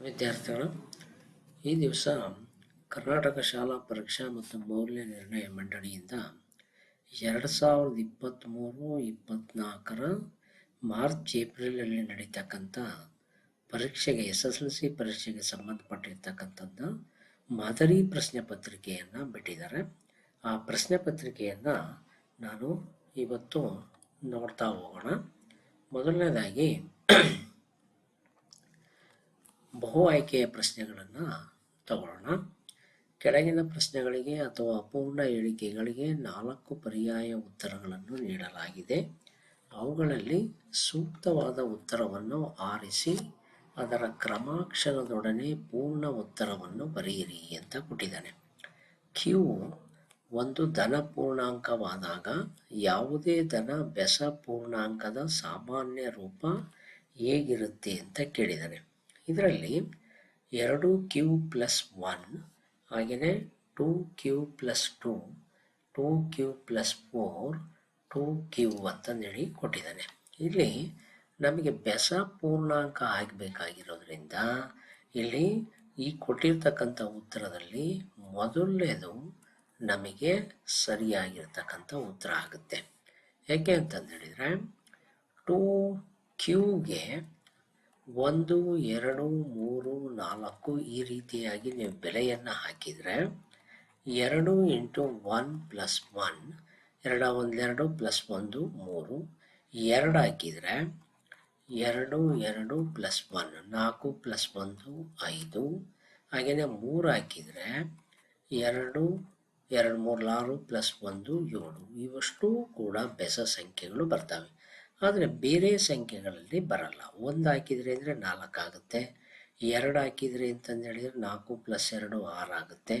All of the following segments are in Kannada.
ವಿದ್ಯಾರ್ಥಿಗಳು, ಈ ದಿವಸ ಕರ್ನಾಟಕ ಶಾಲಾ ಪರೀಕ್ಷಾ ಮತ್ತು ಮೌಲ್ಯ ನಿರ್ಣಯ ಮಂಡಳಿಯಿಂದ ಎರಡು ಸಾವಿರದ ಇಪ್ಪತ್ತ್ಮೂರು ಇಪ್ಪತ್ತ್ನಾಲ್ಕರ ಮಾರ್ಚ್, ಏಪ್ರಿಲಲ್ಲಿ ನಡೀತಕ್ಕಂಥ ಪರೀಕ್ಷೆಗೆ, ಎಸ್ ಎಸ್ ಎಲ್ ಸಿ ಪರೀಕ್ಷೆಗೆ ಸಂಬಂಧಪಟ್ಟಿರ್ತಕ್ಕಂಥದ್ದು ಮಾದರಿ ಪ್ರಶ್ನೆ ಪತ್ರಿಕೆಯನ್ನು ಬಿಟ್ಟಿದ್ದಾರೆ. ಆ ಪ್ರಶ್ನೆ ಪತ್ರಿಕೆಯನ್ನು ನಾನು ಇವತ್ತು ನೋಡ್ತಾ ಹೋಗೋಣ. ಮೊದಲನೇದಾಗಿ ಬಹು ಆಯ್ಕೆಯ ಪ್ರಶ್ನೆಗಳನ್ನು ತಗೊಳ್ಳೋಣ. ಕೆಳಗಿನ ಪ್ರಶ್ನೆಗಳಿಗೆ ಅಥವಾ ಅಪೂರ್ಣ ಹೇಳಿಕೆಗಳಿಗೆ ನಾಲ್ಕು ಪರ್ಯಾಯ ಉತ್ತರಗಳನ್ನು ನೀಡಲಾಗಿದೆ. ಅವುಗಳಲ್ಲಿ ಸೂಕ್ತವಾದ ಉತ್ತರವನ್ನು ಆರಿಸಿ, ಅದರ ಕ್ರಮಾಕ್ಷರದೊಡನೆ ಪೂರ್ಣ ಉತ್ತರವನ್ನು ಬರೆಯಿರಿ ಅಂತ ಕೊಟ್ಟಿದ್ದಾನೆ. ಕ್ಯೂ ಒಂದು ಧನ ಪೂರ್ಣಾಂಕವಾದಾಗ ಯಾವುದೇ ಧನ ಬೆಸ ಪೂರ್ಣಾಂಕದ ಸಾಮಾನ್ಯ ರೂಪ ಹೇಗಿರುತ್ತೆ ಅಂತ ಕೇಳಿದ್ದಾನೆ. ಇದರಲ್ಲಿ ಎರಡು ಕ್ಯೂ ಪ್ಲಸ್ ಒನ್ ಹಾಗೆಯೇ two Q plus two two Q plus four, two Q ಅಂತಂದೇಳಿ ಕೊಟ್ಟಿದ್ದಾನೆ. ಇಲ್ಲಿ ನಮಗೆ ಬೆಸ ಪೂರ್ಣಾಂಕ ಆಗಬೇಕಾಗಿರೋದ್ರಿಂದ ಇಲ್ಲಿ ಈ ಕೊಟ್ಟಿರ್ತಕ್ಕಂಥ ಉತ್ತರದಲ್ಲಿ ಮೊದಲನೇದು ನಮಗೆ ಸರಿಯಾಗಿರ್ತಕ್ಕಂಥ ಉತ್ತರ ಆಗುತ್ತೆ. ಯಾಕೆ ಅಂತಂದೇಳಿದರೆ ಟೂ ಕ್ಯೂಗೆ ಒಂದು, ಎರಡು, ಮೂರು, ನಾಲ್ಕು ಈ ರೀತಿಯಾಗಿ ನೀವು ಬೆಲೆಯನ್ನು ಹಾಕಿದರೆ ಎರಡು ಇಂಟು ಒನ್ ಪ್ಲಸ್ ಒನ್, ಎರಡ ಒಂದೆರಡು ಪ್ಲಸ್ ಒಂದು ಮೂರು, ಎರಡು ಹಾಕಿದರೆ ಎರಡು ಎರಡು ಪ್ಲಸ್ ಒನ್, ನಾಲ್ಕು ಪ್ಲಸ್ ಒಂದು ಐದು, ಹಾಗೆಯೇ ಮೂರು ಹಾಕಿದರೆ ಎರಡು ಎರಡು ಮೂರು ಆರು ಪ್ಲಸ್ ಒಂದು ಏಳು. ಇವಷ್ಟು ಕೂಡ ಬೆಸ ಸಂಖ್ಯೆಗಳು ಬರ್ತವೆ. ಆದರೆ ಬೇರೆ ಸಂಖ್ಯೆಗಳಲ್ಲಿ ಬರಲ್ಲ. ಒಂದು ಹಾಕಿದರೆ ಅಂದರೆ ನಾಲ್ಕು ಆಗುತ್ತೆ. ಎರಡು ಹಾಕಿದರೆ ಅಂತಂದು ಹೇಳಿದರೆ ನಾಲ್ಕು ಪ್ಲಸ್ ಎರಡು ಆರು ಆಗುತ್ತೆ.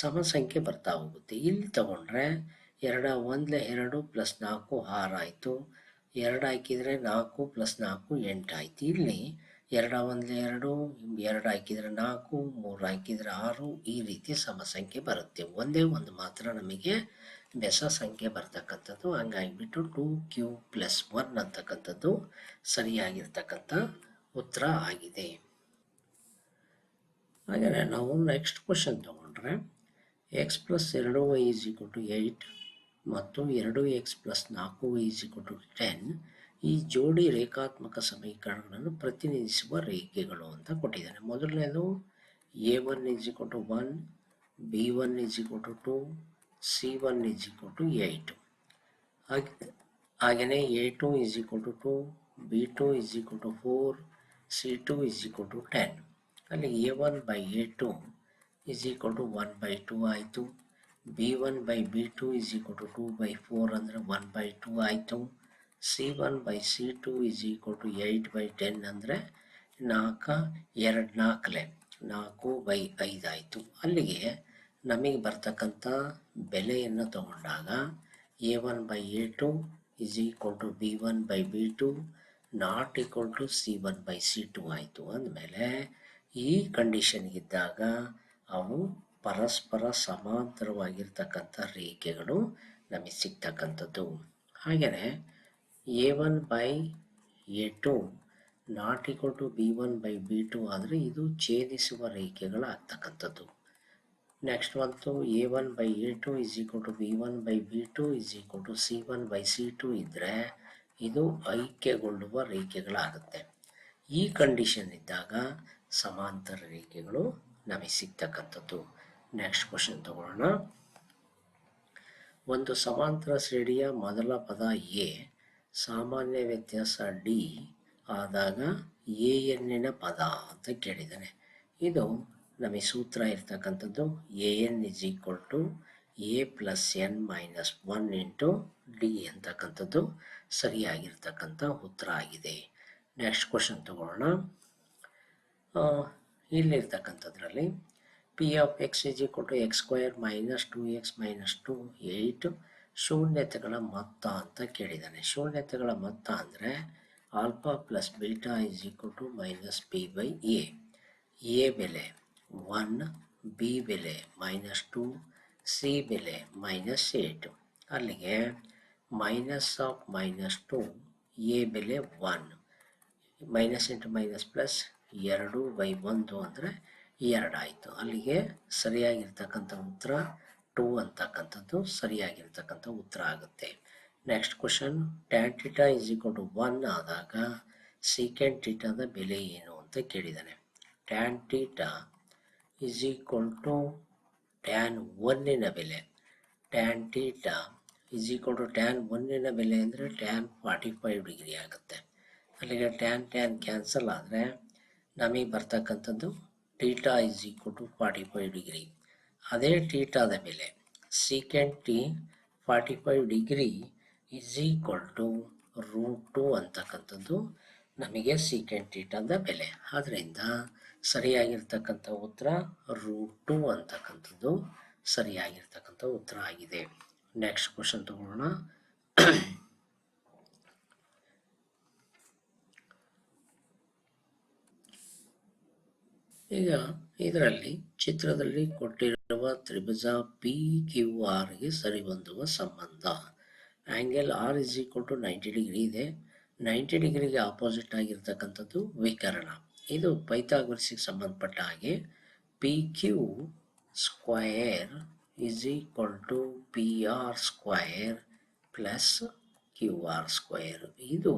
ಸಮ ಸಂಖ್ಯೆ ಬರ್ತಾ ಹೋಗುತ್ತೆ. ಇಲ್ಲಿ ತಗೊಂಡ್ರೆ ಎರಡ ಒಂದಲೇ ಎರಡು ಪ್ಲಸ್ ನಾಲ್ಕು ಆರು ಆಯಿತು. ಎರಡು ಹಾಕಿದರೆ ನಾಲ್ಕು ಪ್ಲಸ್ ನಾಲ್ಕು ಎಂಟು ಆಯಿತು. ಇಲ್ಲಿ ಎರಡ ಒಂದಲೇ ಎರಡು ಎರಡು ಹಾಕಿದರೆ ನಾಲ್ಕು, ಮೂರು ಹಾಕಿದರೆ ಆರು ಈ ರೀತಿ ಸಮ ಸಂಖ್ಯೆ ಬರುತ್ತೆ. ಒಂದೇ ಒಂದು ಮಾತ್ರ ನಮಗೆ ಬೆಸ ಸಂಖ್ಯೆ ಬರ್ತಕ್ಕಂಥದ್ದು, ಹಂಗಾಗಿಬಿಟ್ಟು ಟೂ ಕ್ಯೂ ಪ್ಲಸ್ ಒನ್ ಅಂತಕ್ಕಂಥದ್ದು ಸರಿಯಾಗಿರ್ತಕ್ಕಂಥ ಉತ್ತರ ಆಗಿದೆ. ಹಾಗೆಯೇ ನಾವು ನೆಕ್ಸ್ಟ್ ಕ್ವಶನ್ ತಗೊಂಡ್ರೆ ಎಕ್ಸ್ ಪ್ಲಸ್ ಎರಡು Y is equal to eight ಮತ್ತು ಎರಡು ಎಕ್ಸ್ ಪ್ಲಸ್ ನಾಲ್ಕು Y is equal to ten ಈ ಜೋಡಿ ರೇಖಾತ್ಮಕ ಸಮೀಕರಣಗಳನ್ನು ಪ್ರತಿನಿಧಿಸುವ ರೇಖೆಗಳು ಅಂತ ಕೊಟ್ಟಿದ್ದಾರೆ ಮೊದಲನೇದು A one is equal to one B one is equal to two C one is equal to eight ಹಾಗೆ ಹಾಗೆಯೇ A two is equal to B two is equal four C two is equal ten ಅಲ್ಲಿ A one by A two is equal to one by two ಆಯಿತು B one by B two is equal to two by four ಅಂದರೆ ಒನ್ ಬೈ ಟು ಆಯಿತು C one by C two is equal to eight by ten ಅಂದರೆ ನಾಲ್ಕು, ಎರಡು, ನಾಲ್ಕಲೆ, ನಾಲ್ಕು ಬೈ ಐದಾಯಿತು ಅಲ್ಲಿಗೆ ನಮಗೆ ಬರ್ತಕ್ಕಂಥ ಬೆಲೆಯನ್ನು ತಗೊಂಡಾಗ A one by A two is equal to B one by B two not equal to C one by C two ಆಯಿತು ಅಂದಮೇಲೆ ಈ ಕಂಡೀಷನ್ಗಿದ್ದಾಗ ಅವು ಪರಸ್ಪರ ಸಮಾಂತರವಾಗಿರ್ತಕ್ಕಂಥ ರೇಖೆಗಳು ನಮಗೆ ಸಿಗ್ತಕ್ಕಂಥದ್ದು. ಹಾಗೆಯೇ A one by A two not equal to B one by B two ಆದರೆ ಇದು ಛೇದಿಸುವ ರೇಖೆಗಳಾಗ್ತಕ್ಕಂಥದ್ದು. A one by A two is equal to B one by B two is equal to C one by C two ಇದ್ದರೆ ಇದು ಐಕ್ಯಗೊಳ್ಳುವ ರೇಖೆಗಳಾಗುತ್ತೆ. ಈ ಕಂಡೀಷನ್ ಇದ್ದಾಗ ಸಮಾಂತರ ರೇಖೆಗಳು ನಮಗೆ ಸಿಗ್ತಕ್ಕಂಥದ್ದು. ನೆಕ್ಸ್ಟ್ ಕ್ವಶನ್ ತಗೊಳ್ಳೋಣ. ಒಂದು ಸಮಾಂತರ ಶ್ರೇಣಿಯ ಮೊದಲ ಪದ ಎ, ಸಾಮಾನ್ಯ ವ್ಯತ್ಯಾಸ ಡಿ ಆದಾಗ ಎ ಎನ್ನಿನ ಪದ ಅಂತ ಕೇಳಿದ್ದಾನೆ. ಇದು ನಮಗೆ ಸೂತ್ರ ಇರ್ತಕ್ಕಂಥದ್ದು A N is equal to A plus N minus one into D ಅಂತಕ್ಕಂಥದ್ದು ಸರಿಯಾಗಿರ್ತಕ್ಕಂಥ ಉತ್ತರ ಆಗಿದೆ. ನೆಕ್ಸ್ಟ್ ಕ್ವಶನ್ ತಗೊಳ್ಳೋಣ. ಇಲ್ಲಿರ್ತಕ್ಕಂಥದ್ರಲ್ಲಿ P of X is equal to X square minus two X minus two eight ಶೂನ್ಯತೆಗಳ ಮೊತ್ತ ಅಂತ ಕೇಳಿದ್ದಾನೆ ಶೂನ್ಯತೆಗಳ ಮೊತ್ತ ಅಂದರೆ alpha plus beta is equal to minus P by A A ಬೆಲೆ ಒನ್, ಬಿ ಬೆಲೆ ಮೈನಸ್ ಟು, ಸಿ ಬೆಲೆ ಮೈನಸ್ ಏಯ್ಟ್ ಅಲ್ಲಿಗೆ minus of minus two, A ಬೆಲೆ one. Minus into minus plus ಎರಡು ಬೈ ಒಂದು ಅಂದರೆ ಎರಡಾಯಿತು ಅಲ್ಲಿಗೆ ಸರಿಯಾಗಿರ್ತಕ್ಕಂಥ ಉತ್ತರ ಟೂ ಅಂತಕ್ಕಂಥದ್ದು ಸರಿಯಾಗಿರ್ತಕ್ಕಂಥ ಉತ್ತರ ಆಗುತ್ತೆ. Next question tan theta is equal to one ಆದಾಗ ಸೀಕೆಂಡ್ ಟೀಟಾದ ಬೆಲೆ ಏನು ಅಂತ ಕೇಳಿದ್ದಾನೆ tan theta is equal to tan ಒನ್ನಿನ ಬೆಲೆ tan theta is equal to tan ಒನ್ನಿನ ಬೆಲೆ ಅಂದರೆ ಟ್ಯಾನ್ ಫಾರ್ಟಿ ಫೈವ್ ಡಿಗ್ರಿ ಆಗುತ್ತೆ. ಅಲ್ಲಿಗೆ ಟ್ಯಾನ್ ಟ್ಯಾನ್ ಕ್ಯಾನ್ಸಲ್ ಆದರೆ ನಮಗೆ ಬರ್ತಕ್ಕಂಥದ್ದು theta is equal to forty five degree ಅದೇ ಟೀಟಾದ ಬೆಲೆ secant T forty five degree is equal to root two ಅಂತಕ್ಕಂಥದ್ದು ನಮಗೆ ಸೀಕೆಂಡ್ ಟೀಟಾದ ಬೆಲೆ. ಆದ್ದರಿಂದ ಸರಿಯಾಗಿರ್ತಕ್ಕಂಥ ಉತ್ತರ ರೂಟ್ ಟು ಅಂತಕ್ಕಂಥದ್ದು ಸರಿಯಾಗಿರ್ತಕ್ಕಂಥ ಉತ್ತರ ಆಗಿದೆ. ನೆಕ್ಸ್ಟ್ ಕ್ವಶನ್ ತಗೊಳ್ಳೋಣ. ಈಗ ಇದರಲ್ಲಿ ಚಿತ್ರದಲ್ಲಿ ಕೊಟ್ಟಿರುವ ತ್ರಿಭುಜ ಪಿ ಕ್ಯೂ ಆರ್ಗೆ ಸರಿಹೊಂದುವ ಸಂಬಂಧ. Angle R is equal to ninety degree ಇದೆ. ನೈಂಟಿ ಡಿಗ್ರಿಗೆ ಆಪೋಸಿಟ್ ಆಗಿರ್ತಕ್ಕಂಥದ್ದು ವಿಕರಣ. ಇದು ಪೈಥಾಗೊರಸಿಗೆ ಸಂಬಂಧಪಟ್ಟ ಹಾಗೆ P Q square is equal to P R square plus Q R square ಇದು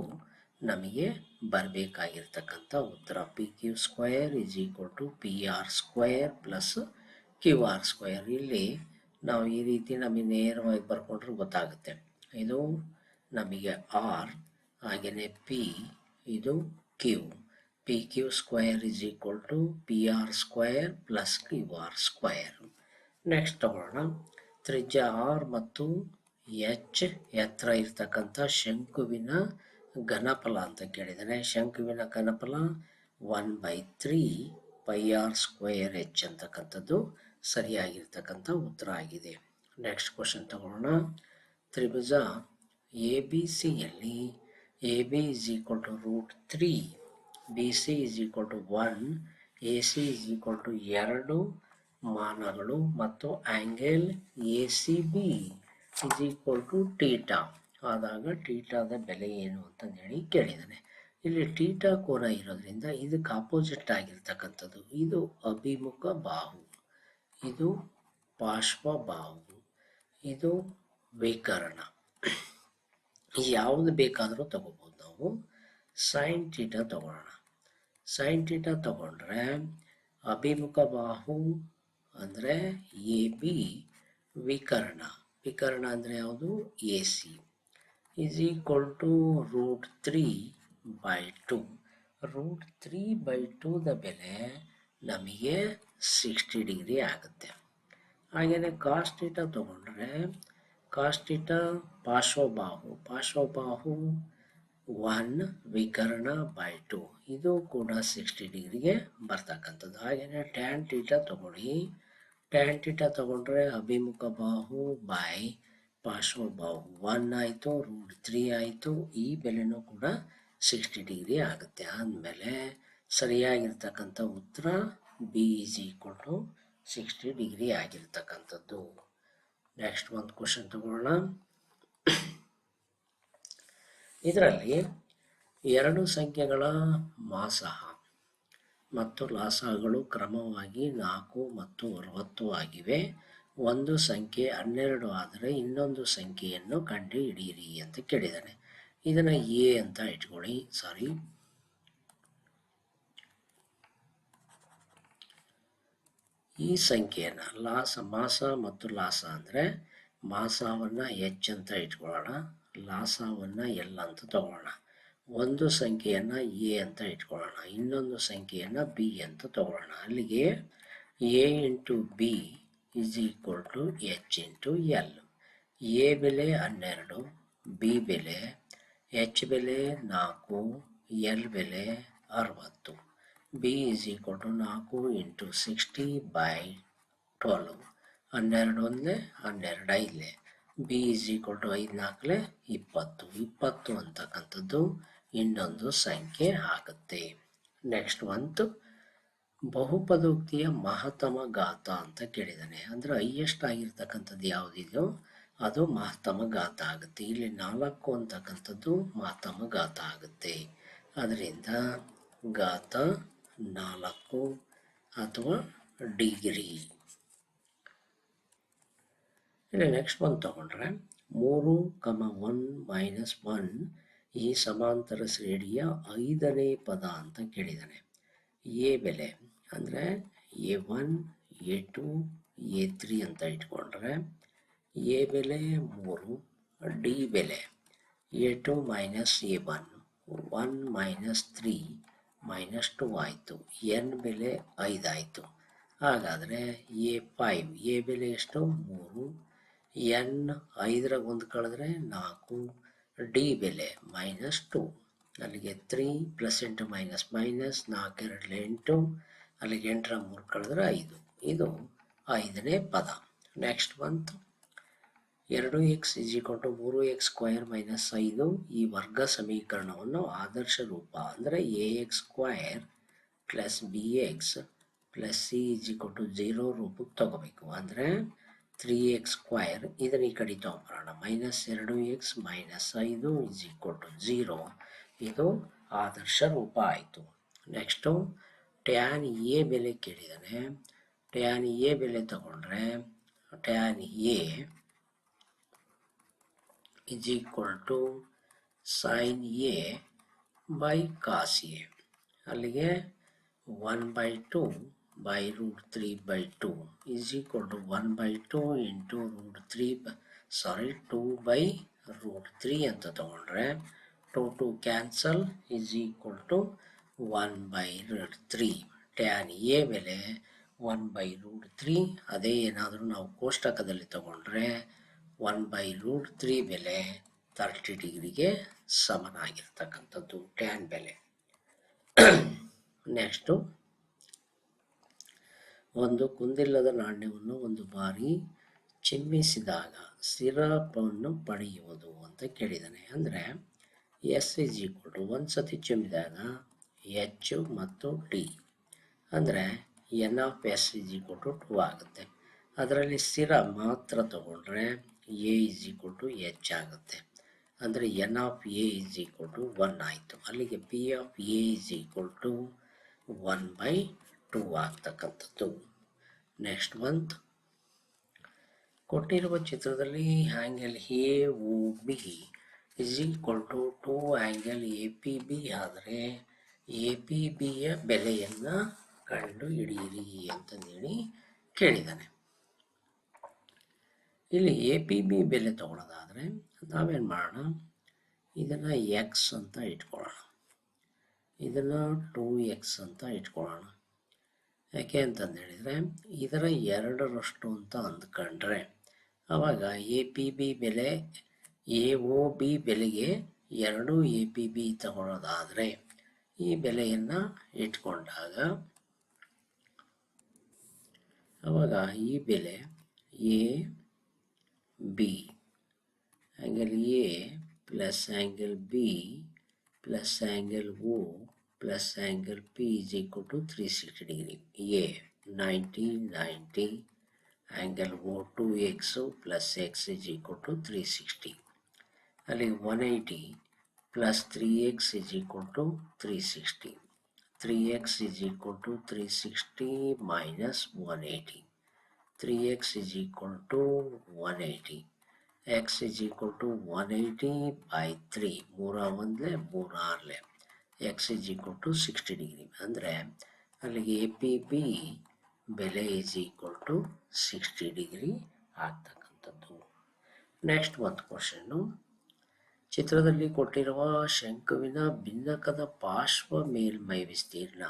ನಮಗೆ ಬರಬೇಕಾಗಿರ್ತಕ್ಕಂಥ ಉತ್ತರ. P Q square is equal to P R square plus Q R square ಇಲ್ಲಿ ನಾವು ಈ ರೀತಿ ನಮಗೆ ನೇರವಾಗಿ ಬರ್ಕೊಂಡ್ರೆ ಗೊತ್ತಾಗುತ್ತೆ. ಇದು ನಮಗೆ ಆರ್ ಹಾಗೆಯೇ ಪಿ ಇದು Q P Q square is equal to P R square plus Q R square next ತಗೊಳ್ಳೋಣ. ತ್ರಿಜ್ಯ ಆರ್ ಮತ್ತು ಎಚ್ ಎತ್ತರ ಇರ್ತಕ್ಕಂಥ ಶಂಕುವಿನ ಘನಫಲ ಅಂತ ಕೇಳಿದ್ದಾನೆ ಶಂಕುವಿನ ಘನಫಲ one by three pi R square H ಅಂತಕ್ಕಂಥದ್ದು ಸರಿಯಾಗಿರ್ತಕ್ಕಂಥ ಉತ್ತರ ಆಗಿದೆ. ನೆಕ್ಸ್ಟ್ ಕ್ವಶನ್ ತಗೊಳ್ಳೋಣ. ತ್ರಿಭುಜ ಎ ಬಿ ಸಿಯಲ್ಲಿ A B is equal to root three B C is equal to one A C is equal to ಎರಡು ಮಾನಗಳು ಮತ್ತು angle A C B is equal to theta ಆದಾಗ ಟೀಟಾದ ಬೆಲೆ ಏನು ಅಂತಂದೇಳಿ ಕೇಳಿದ್ದಾನೆ. ಇಲ್ಲಿ ಟೀಟಾ ಕೋನ ಇರೋದ್ರಿಂದ ಇದಕ್ಕೆ ಆಪೋಸಿಟ್ ಆಗಿರ್ತಕ್ಕಂಥದ್ದು. ಇದು ಅಭಿಮುಖ ಬಾಹು. ಇದು ಪಾರ್ಶ್ವ ಬಾಹು. ಇದು ವಿಕರಣ. ಯಾವುದು ಬೇಕಾದರೂ ತಗೋಬೋದು ನಾವು. ಸೈನ್ ಟೀಟಾ ತಗೊಳ್ಳೋಣ ಸೈನ್ ಟೀಟಾ ತಗೊಂಡ್ರೆ ಅಭಿಮುಖ ಬಾಹು ಅಂದರೆ ಎ ಬಿ ವಿಕರ್ಣ. ವಿಕರ್ಣ ಅಂದರೆ ಯಾವುದು? A C is equal to root three by two root three by ಟೂದ ಬೆಲೆ ನಮಗೆ ಸಿಕ್ಸ್ಟಿ ಡಿಗ್ರಿ ಆಗುತ್ತೆ. ಹಾಗೆಯೇ ಕಾಸ್ಟಿಟ ತಗೊಂಡರೆ ತಗೊಂಡ್ರೆ ಕಾಸ್ಟ್ ಟೀಟಾ ಪಾರ್ಶ್ವಬಾಹು. ಪಾರ್ಶ್ವಬಾಹು ಒನ್ ವಿಕರ್ಣ ಬೈ ಟು ಇದು ಕೂಡ ಸಿಕ್ಸ್ಟಿ ಡಿಗ್ರಿಗೆ ಬರ್ತಕ್ಕಂಥದ್ದು. ಹಾಗೆಯೇ ಟ್ಯಾನ್ ಟೀಟ ತಗೊಳ್ಳಿ. ಟ್ಯಾನ್ ಟೀಟ ತಗೊಂಡ್ರೆ ಅಭಿಮುಖ ಬಾಹು ಬೈ ಪಾರ್ಶ್ವಬಾಹು ಒನ್ ಆಯಿತು ರೂಟ್ ತ್ರೀ ಆಯಿತು. ಈ ಬೆಲೆನೂ ಕೂಡ ಸಿಕ್ಸ್ಟಿ ಡಿಗ್ರಿ ಆಗುತ್ತೆ. ಆದಮೇಲೆ ಸರಿಯಾಗಿರ್ತಕ್ಕಂಥ ಉತ್ತರ B is equal to sixty degree ಆಗಿರ್ತಕ್ಕಂಥದ್ದು. ನೆಕ್ಸ್ಟ್ ಒಂದು ಕ್ವಶನ್ ತಗೊಳ್ಳೋಣ. ಇದರಲ್ಲಿ ಎರಡು ಸಂಖ್ಯೆಗಳ ಮಾಸಹ ಮತ್ತು ಲಾಸಗಳು ಕ್ರಮವಾಗಿ ನಾಲ್ಕು ಮತ್ತು ಅರವತ್ತು ಆಗಿವೆ. ಒಂದು ಸಂಖ್ಯೆ ಹನ್ನೆರಡು ಆದರೆ ಇನ್ನೊಂದು ಸಂಖ್ಯೆಯನ್ನು ಕಂಡು ಹಿಡಿಯಿರಿ ಅಂತ ಕೇಳಿದ್ದಾನೆ. ಇದನ್ನು ಎ ಅಂತ ಇಟ್ಕೊಳ್ಳಿ. ಸಾರಿ. ಈ ಸಂಖ್ಯೆಯನ್ನು ಲಾಸ, ಮಾಸ ಮತ್ತು ಲಾಸ ಅಂದರೆ ಮಾಸವನ್ನು ಹೆಚ್ಚು ಅಂತ ಇಟ್ಕೊಳ್ಳೋಣ. ಲಾಸವನ್ನು ಎಲ್ ಅಂತ ತಗೊಳ್ಳೋಣ. ಒಂದು ಸಂಖ್ಯೆಯನ್ನು ಎ ಅಂತ ಇಟ್ಕೊಳ್ಳೋಣ. ಇನ್ನೊಂದು ಸಂಖ್ಯೆಯನ್ನು ಬಿ ಅಂತ ತಗೊಳ್ಳೋಣ. ಅಲ್ಲಿಗೆ A into B is equal to H into L. A ಬೆಲೆ ಹನ್ನೆರಡು, ಬಿ ಬೆಲೆ, ಎಚ್ ಬೆಲೆ ನಾಲ್ಕು, ಎಲ್ ಬೆಲೆ ಅರವತ್ತು. ಬಿ ಈಸ್ ಈಕ್ವಲ್ ಟು ನಾಲ್ಕು ಇಂಟು ಸಿಕ್ಸ್ಟಿ ಬೈ ಟ್ವೆಲ್ವ್. ಹನ್ನೆರಡು ಒಂದೇ, ಹನ್ನೆರಡು ಐದಲೇ ಬಿ ಈಸ್ ಈಕ್ವಲ್ ಟು ಐದು ನಾಲ್ಕಲೆ ಇಪ್ಪತ್ತು. ಇಪ್ಪತ್ತು ಅಂತಕ್ಕಂಥದ್ದು ಇನ್ನೊಂದು ಸಂಖ್ಯೆ ಆಗುತ್ತೆ. ನೆಕ್ಸ್ಟ್ ಒಂದು ಬಹುಪದೋಕ್ತಿಯ ಮಹತ್ತಮ ಘಾತ ಅಂತ ಕೇಳಿದ್ದಾನೆ ಅಂದರೆ ಹೈಯೆಸ್ಟ್ ಆಗಿರ್ತಕ್ಕಂಥದ್ದು ಯಾವುದಿದೆಯೋ ಅದು ಮಹತ್ತಮ ಘಾತ ಆಗುತ್ತೆ. ಇಲ್ಲಿ ನಾಲ್ಕು ಅಂತಕ್ಕಂಥದ್ದು ಮಹತ್ತಮ ಘಾತ ಆಗುತ್ತೆ. ಅದರಿಂದ ಘಾತ ನಾಲ್ಕು ಅಥವಾ ಡಿಗ್ರಿ. ಇಲ್ಲಿ ನೆಕ್ಸ್ಟ್ ಒಂದು ತಗೊಂಡ್ರೆ ಮೂರು ಕಮ ಒನ್ ಮೈನಸ್ ಒನ್ ಈ ಸಮಾಂತರ ಶ್ರೇಣಿಯ ಐದನೇ ಪದ ಅಂತ ಕೇಳಿದ್ದಾನೆ ಎ ಬೆಲೆ ಅಂದರೆ A one A two A three ಅಂತ ಇಟ್ಕೊಂಡ್ರೆ ಎ ಬೆಲೆ ಮೂರು, ಡಿ ಬೆಲೆ A two minus A one one minus three minus two ಆಯಿತು. ಎನ್ ಬೆಲೆ ಐದಾಯಿತು ಹಾಗಾದರೆ ಎ ಫೈವ್ ಎ ಬೆಲೆ ಎಷ್ಟು? ಮೂರು ಎನ್ ಐದರಾಗ ಒಂದು ಕಳೆದ್ರೆ ನಾಲ್ಕು ಡಿ ಬೆಲೆ ಮೈನಸ್ ಟು. ಅಲ್ಲಿಗೆ ತ್ರೀ ಪ್ಲಸ್ ಎಂಟು ಮೈನಸ್ ಮೈನಸ್ ನಾಲ್ಕು ಎರಡು ಎಂಟು. ಅಲ್ಲಿಗೆ ಎಂಟರ ಮೂರು ಕಳೆದ್ರೆ ಐದು. ಇದು ಐದನೇ ಪದ. ನೆಕ್ಸ್ಟ್ ಬಂತು. ಎರಡು ಎಕ್ಸ್ ಇಸ್ ಟು ಮೂರು ಎಕ್ಸ್ ಸ್ಕ್ವಯರ್ ಮೈನಸ್ ಐದು. ಈ ವರ್ಗ ಸಮೀಕರಣವನ್ನು ಆದರ್ಶ ರೂಪ ಅಂದರೆ A X square plus B X plus C is to zero ರೂಪಕ್ಕೆ ತಗೋಬೇಕು. ಅಂದರೆ ತ್ರೀ ಎಕ್ಸ್ ಸ್ಕ್ವೈರ್ ಇದನ್ನ ಈ ಕಡೆ ತೊಗೊಂಬರೋಣ ಮೈನಸ್ ಎರಡು ಎಕ್ಸ್ ಮೈನಸ್ ಐದು ಇಸ್ ಈಕ್ವಲ್ ಟು ಜೀರೋ ಇದು ಆದರ್ಶ ರೂಪ ಆಯಿತು. ನೆಕ್ಸ್ಟು ಟ್ಯಾನ್ ಎ ಬೆಲೆ ಕೇಳಿದ್ದಾನೆ ಟ್ಯಾನ್ ಎ ಬೆಲೆ ತಗೊಂಡ್ರೆ tan A is equal to sin A by cos A. ಅಲ್ಲಿಗೆ one by two by root three by two is equal to one by two into root three sorry two by root three ಅಂತ ತಗೊಂಡ್ರೆ two two cancel is equal to one by root three tan A ಬೆಲೆ ಒನ್ ಬೈ ರೂಟ್ ತ್ರೀ ಅದೇ ಏನಾದರೂ ನಾವು ಕೋಷ್ಟಕದಲ್ಲಿ ತಗೊಂಡ್ರೆ ಒನ್ ಬೈ ರೂಟ್ ತ್ರೀ ಬೆಲೆ ತರ್ಟಿ ಡಿಗ್ರಿಗೆ ಸಮನಾಗಿರ್ತಕ್ಕಂಥದ್ದು. ಟ್ಯಾನ್ ಬೆಲೆ. ನೆಕ್ಸ್ಟು ಒಂದು ಕುಂದಿಲ್ಲದ ನಾಣ್ಯವನ್ನು ಒಂದು ಬಾರಿ ಚಿಮ್ಮಿಸಿದಾಗ ಸಿರಪನ್ನು ಪಡೆಯುವುದು ಅಂತ ಕೇಳಿದ್ದಾನೆ ಅಂದರೆ ಎಸ್ ಇಸ್ ಈಕ್ವಲ್ ಟು ಒಂದು ಸತಿ ಚಿಮ್ಮಿದಾಗ ಎಚ್ ಮತ್ತು ಡಿ ಅಂದರೆ N of S is equal to two ಆಗುತ್ತೆ. ಅದರಲ್ಲಿ ಸ್ಥಿರ ಮಾತ್ರ ತಗೊಂಡ್ರೆ A is equal to H ಆಗುತ್ತೆ. ಅಂದರೆ N of A is equal to one ಆಯಿತು. ಅಲ್ಲಿಗೆ P of A is equal to one by two ಆಗ್ತಕ್ಕಂಥದ್ದು. ನೆಕ್ಸ್ಟ್ ಮಂತ್ ಕೊಟ್ಟಿರುವ ಚಿತ್ರದಲ್ಲಿ angle A O B is equal to two angle A P B ಆದರೆ ಎ ಪಿ ಬಿಯ ಬೆಲೆಯನ್ನು ಕಂಡು ಹಿಡಿಯಿರಿ ಅಂತಂದೇಳಿ ಕೇಳಿದ್ದಾನೆ. ಇಲ್ಲಿ ಎ ಪಿ ಬಿ ಬೆಲೆ ತೊಗೊಳೋದಾದರೆ ನಾವೇನು ಮಾಡೋಣ? ಇದನ್ನು ಎಕ್ಸ್ ಅಂತ ಇಟ್ಕೊಳ್ಳೋಣ. ಇದನ್ನು ಟೂ ಎಕ್ಸ್ ಅಂತ ಇಟ್ಕೊಳ್ಳೋಣ. ಯಾಕೆ ಅಂತಂದು ಹೇಳಿದರೆ, ಇದರ ಎರಡರಷ್ಟು ಅಂತ ಅಂದ್ಕೊಂಡ್ರೆ ಆವಾಗ ಎ ಪಿ ಬಿ ಬೆಲೆ, ಎ ಒ ಬಿ ಬೆಲೆಗೆ ಎರಡು ಎ ಪಿ ಬಿ ತಗೊಳ್ಳೋದಾದರೆ ಈ ಬೆಲೆಯನ್ನು ಇಟ್ಕೊಂಡಾಗ ಆವಾಗ ಈ ಬೆಲೆ A B angle A plus angle B plus angle O plus angle P is equal to three sixty degree A ninety ninety angle O two X plus X is equal to three sixty ಅಲ್ಲಿ one eighty plus three X is equal to three sixty three X is equal to three sixty minus one eighty three X is equal to one eighty X is equal to one eighty by three ಮೂರ ಒಂದಲೇ ಮೂರ ಆರಲೆ X is equal to sixty degree ಅಂದರೆ ಅಲ್ಲಿಗೆ ಎ ಪಿ ಬಿ ಬೆಲೆ is equal to sixty degree ಆಗ್ತಕ್ಕಂಥದ್ದು. ನೆಕ್ಸ್ಟ್ ಒಂದು ಕ್ವಶನ್ನು ಚಿತ್ರದಲ್ಲಿ ಕೊಟ್ಟಿರುವ ಶಂಕುವಿನ ಭಿನ್ನಕದ ಪಾರ್ಶ್ವ ಮೇಲ್ಮೈ ವಿಸ್ತೀರ್ಣ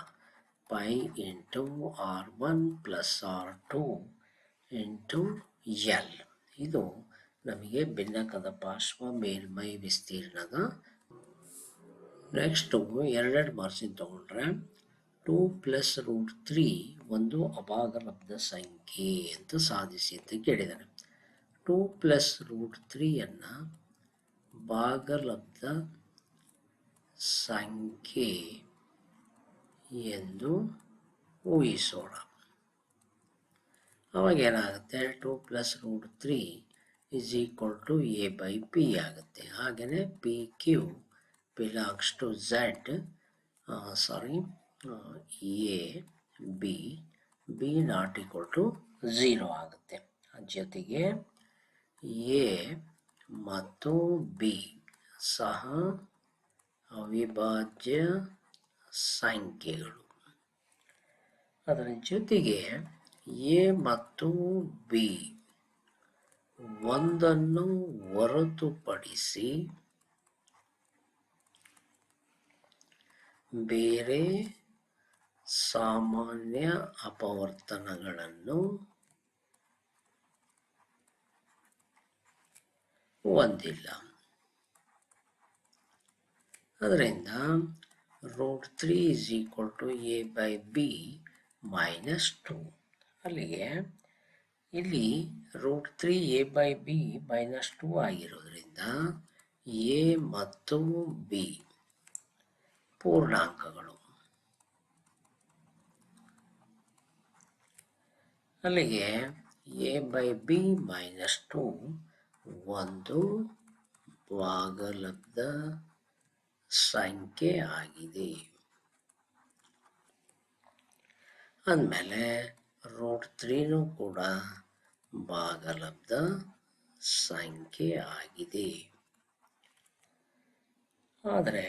pi into R one plus R two into L ಇದು ನಮಗೆ ಭಿನ್ನಕದ ಪಾರ್ಶ್ವ ಮೇಲ್ಮೈ ವಿಸ್ತೀರ್ಣದ ನೆಕ್ಸ್ಟು ಎರಡೆರಡು ಮಾರ್ಕ್ಸಿನ ತೊಗೊಂಡ್ರೆ ಟೂ ಪ್ಲಸ್ ರೂಟ್ ತ್ರೀ ಒಂದು ಅಭಾಗಲಬ್ಧ ಸಂಖ್ಯೆ ಅಂತ ಸಾಧಿಸಿ ಅಂತ ಕೇಳಿದ್ದಾರೆ ಟೂ ಪ್ಲಸ್ ರೂಟ್ ತ್ರೀಯನ್ನು ಭಾಗಲಬ್ಧ ಸಂಖ್ಯೆ ಎಂದು ಊಹಿಸೋಣ. ಅವಾಗ ಏನಾಗುತ್ತೆ? Two plus root three is equal to A by P ಆಗುತ್ತೆ. ಹಾಗೆಯೇ P Q belongs to Z sorry A B B not equal to zero ಆಗುತ್ತೆ. ಜೊತೆಗೆ ಎ ಮತ್ತು ಬಿ ಸಹ ಅವಿಭಾಜ್ಯ ಸಂಖ್ಯೆಗಳು. ಅದರ ಜೊತೆಗೆ ಎ ಮತ್ತು ಬಿ ಒಂದನ್ನು ಹೊರತುಪಡಿಸಿ ಬೇರೆ ಸಾಮಾನ್ಯ ಅಪವರ್ತನಗಳನ್ನು ಹೊಂದಿಲ್ಲ. ಅದರಿಂದ root three is equal to A by B minus two ಅಲ್ಲಿಗೆ ಇಲ್ಲಿ root three A by B minus two ಆಗಿರೋದ್ರಿಂದ ಎ ಮತ್ತು ಬಿ ಪೂರ್ಣಾಂಕಗಳು ಅಲ್ಲಿಗೆ A by B minus two ಒಂದು ಭಾಗಲಬ್ಧ ಸಂಖ್ಯೆ ಆಗಿದೆ. ಅಂದಮೇಲೆ ರೂಟ್ ತ್ರೀನೂ ಕೂಡ ಭಾಗಲಬ್ಧ ಸಂಖ್ಯೆ ಆಗಿದೆ. ಆದರೆ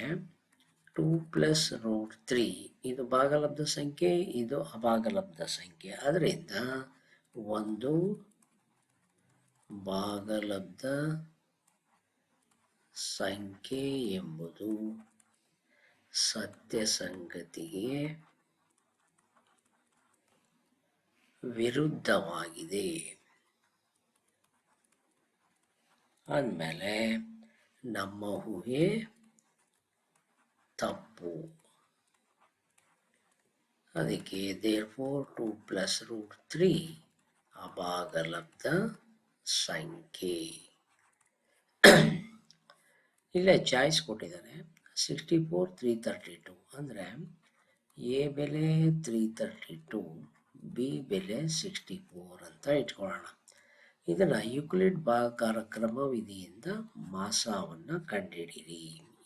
ಟೂ ಪ್ಲಸ್ ರೂಟ್ ತ್ರೀ. ಇದು ಭಾಗಲಬ್ಧ ಸಂಖ್ಯೆ, ಇದು ಅಭಾಗಲಬ್ಧ ಸಂಖ್ಯೆ. ಅದರಿಂದ ಒಂದು ಭಾಗಲಬ್ಧ ಸಂಖ್ಯೆ ಎಂಬುದು ಸತ್ಯ ಸಂಗತಿಗೆ ವಿರುದ್ಧವಾಗಿದೆ. ಅಂದಮೇಲೆ ನಮ್ಮ ಊಹೆ ತಪ್ಪು. ಅದಕ್ಕೆ therefore two plus root three ಅಭಾಗಲಬ್ಧ ಸಂಖ್ಯೆ. ಇಲ್ಲೇ ಚಾಯ್ಸ್ ಕೊಟ್ಟಿದ್ದಾರೆ. Sixty four three thirty two ಅಂದರೆ ಎ ಬೆಲೆ ತ್ರೀ ತರ್ಟಿ ಟು ಬಿ ಬೆಲೆ ಸಿಕ್ಸ್ಟಿ ಫೋರ್ ಅಂತ ಇಟ್ಕೊಳ್ಳೋಣ. ಇದನ್ನು ಯುಕ್ಲಿಡ್ ಕಾರ್ಯಕ್ರಮ ವಿಧಿಯಿಂದ ಮಾಸವನ್ನು ಕಂಡುಹಿಡಿಯಿರಿ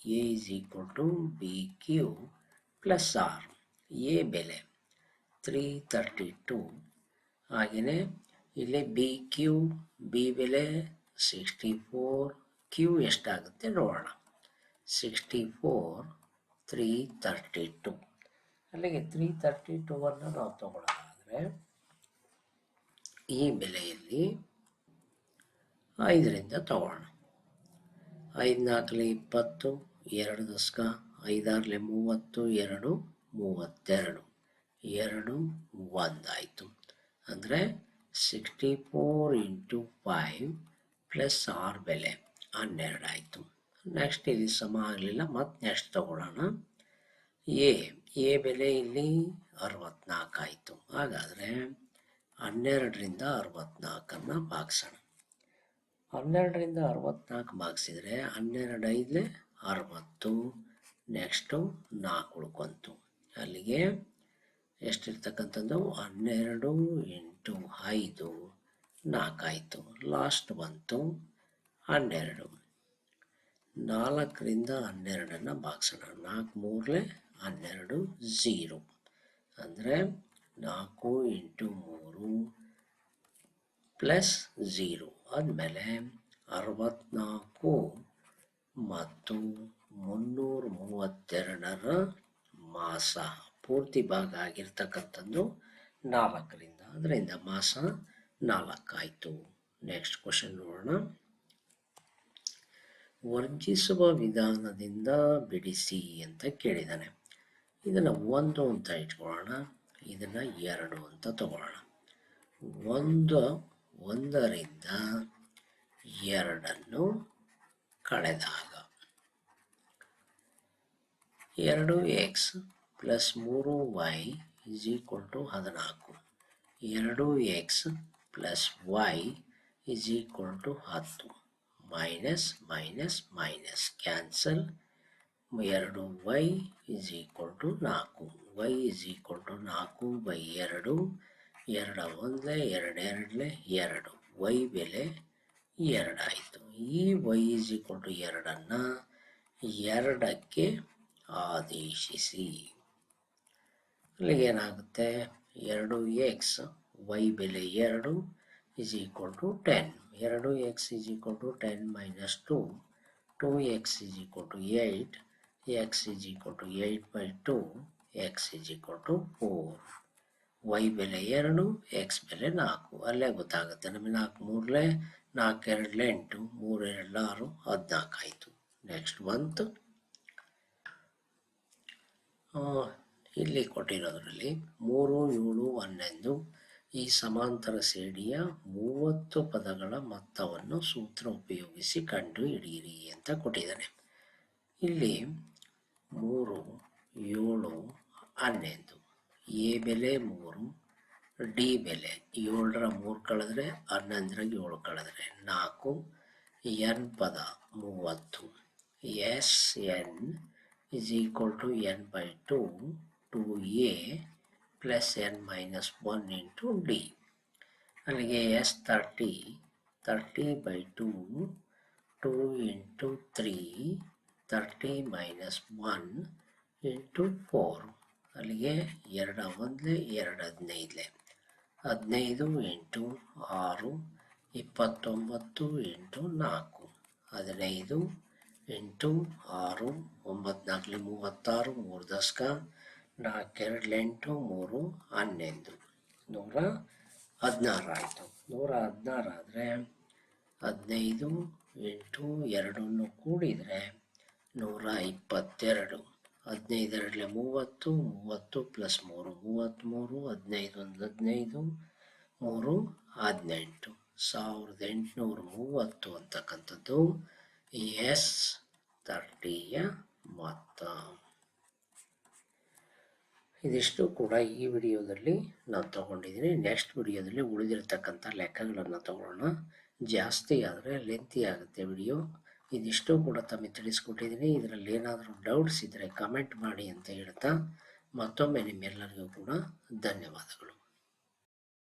A is equal to B Q plus R A ಬೆಲೆ ತ್ರೀ ತರ್ಟಿ ಟು ಹಾಗೆಯೇ ಇಲ್ಲಿ ಬಿ ಕ್ಯೂ ಬಿ ಬೆಲೆ ಸಿಕ್ಸ್ಟಿ ಫೋರ್ ಕ್ಯೂ ಎಷ್ಟಾಗುತ್ತೆ ನೋಡೋಣ. Sixty four three thirty two ಅಲ್ಲಿಗೆ ತ್ರೀ ತರ್ಟಿ ಟೂವನ್ನು ನಾವು ತಗೊಳ್ಳೋದಾದರೆ ಈ ಬೆಲೆಯಲ್ಲಿ ಐದರಿಂದ ತಗೊಳ್ಳೋಣ. ಐದು ನಾಲ್ಕಲಿ ಇಪ್ಪತ್ತು. ಎರಡು ದಶಕ, ಐದಾರಲೆ ಮೂವತ್ತು, ಎರಡು ಮೂವತ್ತೆರಡು. ಎರಡು ಒಂದಾಯಿತು. ಅಂದರೆ sixty four into five plus ಆರು ಬೆಲೆ ಹನ್ನೆರಡು ಆಯಿತು. ನೆಕ್ಸ್ಟ್ ಇಲ್ಲಿ ಸಮ ಆಗಲಿಲ್ಲ, ಮತ್ತು ನೆಕ್ಸ್ಟ್ ತಗೊಳ್ಳೋಣ. ಎ ಎ ಬೆಲೆ ಇಲ್ಲಿ ಅರವತ್ನಾಲ್ಕು ಆಯಿತು. ಹಾಗಾದರೆ ಹನ್ನೆರಡರಿಂದ ಅರವತ್ನಾಲ್ಕನ್ನು ಭಾಗಿಸೋಣ. ಹನ್ನೆರಡರಿಂದ ಅರವತ್ನಾಲ್ಕು ಭಾಗಿಸಿದರೆ ಹನ್ನೆರಡು ಐದಲೆ ಅರವತ್ತು ನೆಕ್ಸ್ಟು ನಾಲ್ಕು ಉಳ್ಕೊಂತು. ಅಲ್ಲಿಗೆ ಎಷ್ಟಿರ್ತಕ್ಕಂಥದ್ದು? ಹನ್ನೆರಡು, ಎಂಟು, ಐದು ನಾಲ್ಕಾಯಿತು ಲಾಸ್ಟ್ ಬಂತು ಹನ್ನೆರಡು. ನಾಲ್ಕರಿಂದ ಹನ್ನೆರಡನ್ನು ಭಾಗಿಸೋಣ. ನಾಲ್ಕು ಮೂರಲೆ ಹನ್ನೆರಡು ಝೀರೋ ಅಂದರೆ ನಾಲ್ಕು ಎಂಟು ಮೂರು ಪ್ಲಸ್ ಝೀರೋ ಆದಮೇಲೆ ಅರವತ್ನಾಲ್ಕು. ಮತ್ತು ಮುನ್ನೂರ ಮೂವತ್ತೆರಡರ ಮಾಸ. ಪೂರ್ತಿ ಭಾಗ ಆಗಿರ್ತಕ್ಕಂಥದ್ದು ನಾಲ್ಕರಿಂದ. ಅದರಿಂದ ಮಾಸ ನಾಲ್ಕಾಯಿತು. ನೆಕ್ಸ್ಟ್ ಕ್ವಶನ್ ನೋಡೋಣ. ವರ್ಜಿಸುವ ವಿಧಾನದಿಂದ ಬಿಡಿಸಿ ಅಂತ ಕೇಳಿದ್ದಾನೆ ಇದನ್ನು ಒಂದು ಅಂತ ಇಟ್ಕೊಳ್ಳೋಣ. ಇದನ್ನು ಎರಡು ಅಂತ ತಗೊಳ್ಳೋಣ. ಒಂದು, ಒಂದರಿಂದ ಎರಡನ್ನು ಕಳೆದಾಗ ಎರಡು ಎಕ್ಸ್ ಪ್ಲಸ್ ಮೂರು ವೈ ಇಸ್ ಈಕ್ವಲ್ ಟು ಹದಿನಾಲ್ಕು. ಎರಡು X plus Y is equal to ಹತ್ತು. Minus minus minus cancel. ಎರಡು ವೈ ಇಸ್ ಈಕ್ವಲ್ ಟು ನಾಲ್ಕು. ವೈ ಇಸ್ ಈಕ್ವಲ್ ಟು ನಾಲ್ಕು ಬೈ ಎರಡು. ಎರಡ ಒಂದಲೇ, ಎರಡು ಎರಡಲೇ, ಎರಡು. ವೈ ಬೆಲೆ ಎರಡಾಯಿತು ಈ ವೈ ಇಸ್ ಈಕ್ವಲ್ ಟು ಎರಡನ್ನು ಎರಡಕ್ಕೆ ಆದೇಶಿಸಿ. ಅಲ್ಲಿಗೇನಾಗುತ್ತೆ ಎರಡು ಎಕ್ಸ್ ವೈ ಬೆಲೆ ಎರಡು ಇಸ್ ಈಕ್ವಲ್ ಟು ಟೆನ್ ಎರಡು X is equal to ten minus two two X is equal to eight X is equal to eight by two X is equal to four Y ಬೆಲೆ ಎರಡು ಎಕ್ಸ್ ಬೆಲೆ ನಾಲ್ಕು. ಅಲ್ಲೇ ಗೊತ್ತಾಗುತ್ತೆ ನಮಗೆ ನಾಲ್ಕು ಮೂರಲೇ ನಾಲ್ಕು ಎರಡಲೆ ಎಂಟು ಮೂರು ಎರಡು ಆರು ಹದಿನಾಲ್ಕು ಆಯಿತು. ನೆಕ್ಸ್ಟ್ ಆ, ಇಲ್ಲಿ ಕೊಟ್ಟಿರೋದ್ರಲ್ಲಿ ಮೂರು, ಏಳು, ಹನ್ನೊಂದು ಈ ಸಮಾಂತರ ಶ್ರೇಣಿಯ ಮೂವತ್ತು ಪದಗಳ ಮೊತ್ತವನ್ನು ಸೂತ್ರ ಉಪಯೋಗಿಸಿ ಕಂಡು ಹಿಡಿಯಿರಿ ಅಂತ ಕೊಟ್ಟಿದ್ದಾನೆ. ಇಲ್ಲಿ ಮೂರು, ಏಳು, ಹನ್ನೊಂದು, ಎ ಬೆಲೆ ಮೂರು, ಡಿ ಬೆಲೆ ಏಳರ ಮೂರು ಕಳೆದ್ರೆ ಹನ್ನೊಂದರಾಗ ಏಳು ಕಳೆದ್ರೆ ನಾಲ್ಕು, ಎನ್ ಪದ ಮೂವತ್ತು, S N is equal to n by 2 2a plus n minus 1 into d. ಅಲ್ಲಿಗೆ S thirty thirty by two two into three thirty minus one into four ಅಲ್ಲಿಗೆ ಎರಡು ಒಂದಲೇ ಎರಡು ಹದಿನೈದಲೆ. ಹದಿನೈದು ಇಂಟು ಆರು, ಇಪ್ಪತ್ತೊಂಬತ್ತು ಇಂಟು ನಾಲ್ಕು. ಹದಿನೈದು ಎಂಟು, ಆರು ಒಂಬತ್ತು ಮೂವತ್ತಾರು, ಮೂರು ದಶಕ, ನಾಲ್ಕೆರಡು, ಎಂಟು, ಮೂರು ಹನ್ನೊಂದು ನೂರ ಹದಿನಾರು ಆಯಿತು. ನೂರ ಹದಿನಾರು ಆದರೆ ಹದಿನೈದು ಎಂಟು ಎರಡನ್ನು ಕೂಡಿದರೆ ನೂರ ಇಪ್ಪತ್ತೆರಡು. ಹದಿನೈದರಲ್ಲೇ ಮೂವತ್ತು ಮೂವತ್ತು ಪ್ಲಸ್ ಮೂರು, ಮೂವತ್ತ್ಮೂರು, ಹದಿನೈದು ಒಂದು ಹದಿನೈದು, ಮೂರು ಹದಿನೆಂಟು. ಸಾವಿರದ ಎಂಟುನೂರ ಮೂವತ್ತು ಅಂತಕ್ಕಂಥದ್ದು ಎಸ್ ತರ್ಟಿಯ ಮೊತ್ತ. ಇದಿಷ್ಟು ಕೂಡ ಈ ವಿಡಿಯೋದಲ್ಲಿ ನಾನು ತಗೊಂಡಿದ್ದೀನಿ. ನೆಕ್ಸ್ಟ್ ವಿಡಿಯೋದಲ್ಲಿ ಉಳಿದಿರ್ತಕ್ಕಂಥ ಲೆಕ್ಕಗಳನ್ನು ತಗೊಳ್ಳೋಣ. ಜಾಸ್ತಿ ಆದರೆ ಲೆಂತಿ ಆಗುತ್ತೆ ವಿಡಿಯೋ. ಇದಿಷ್ಟು ಕೂಡ ತಮಗೆ ತಿಳಿಸ್ಕೊಟ್ಟಿದ್ದೀನಿ. ಇದರಲ್ಲಿ ಏನಾದರೂ ಡೌಟ್ಸ್ ಇದ್ದರೆ ಕಮೆಂಟ್ ಮಾಡಿ ಅಂತ ಹೇಳ್ತಾ ಮತ್ತೊಮ್ಮೆ ನಿಮ್ಮೆಲ್ಲರಿಗೂ ಕೂಡ ಧನ್ಯವಾದಗಳು.